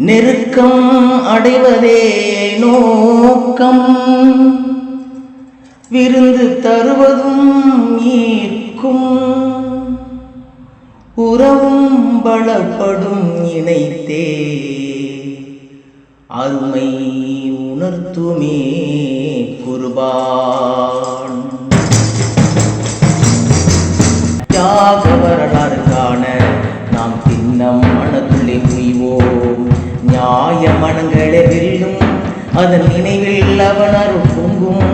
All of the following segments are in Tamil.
நெருக்கம் அடைவதே நோக்கம். விருந்து தருவதும் ஈர்க்கும். உறவும் பலப்படும் இணைத்தே. அருமை உணர்த்துமே குருபா. மனங்களை வெல்லும் அதன் நினைவில் அவன் அருள் பொங்கும்.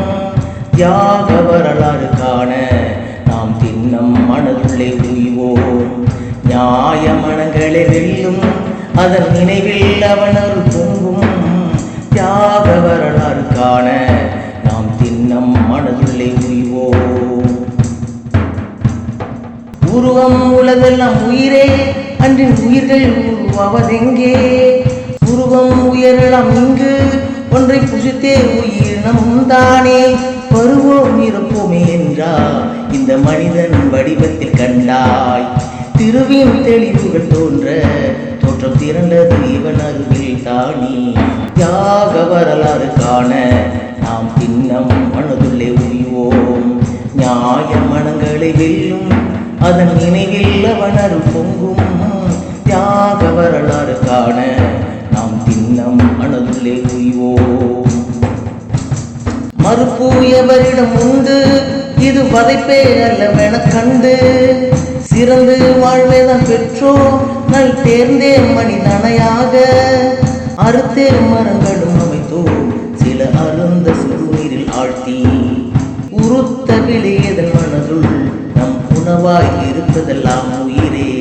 தியாக வரலாறு காண நாம் தின்னம் மனதுள்ளே உய்வோம் நியாய மனங்களை வெல்லும் அதன் நினைவில் அவன் அருள் பொங்கும். தியாக வரலாறு காண நாம் தின்னம் மனதுள்ளே உய்வோம் உருவம் உலகெல்லாம் உயிரே அன்றின் உயிர்கள் உருவாவதெங்கே? உருவம் உயரலாம் இங்கு. ஒன்றை புசித்தே உயிரினம் தானே. வருவோம் இருப்போமே என்றா. இந்த மனிதன் வடிவத்தில் கண்டாய். திருவியும் தெளிவுகள் தோன்ற. தோற்றம் திரண்டது இவன் அருகில் தானே. தியாக வரலாறு காண நாம் தின்னம் மனதுள்ளே உய்வோம். நியாய மனங்களை வெல்லும். அதன் நினைவில் அவனர் பொங்கும். தியாக வரலாறு காண மனதுள்ளே உய்வோம் மறுப்பு எவரிடம் உண்டு? இது வதைப்பே அல்லவென கண்டு. சிறந்து வாழ்வேதான் பெற்றோம். நல் தேர்ந்தே மனிதனையாக அறுத்தே மரங்களும் அமைத்தோம். சில அருந்த சுடுநீரில் ஆழ்த்தி. உருத்த விளையதன் மனதுள் நம் உணவாய் இருப்பதெல்லாம் உயிரே.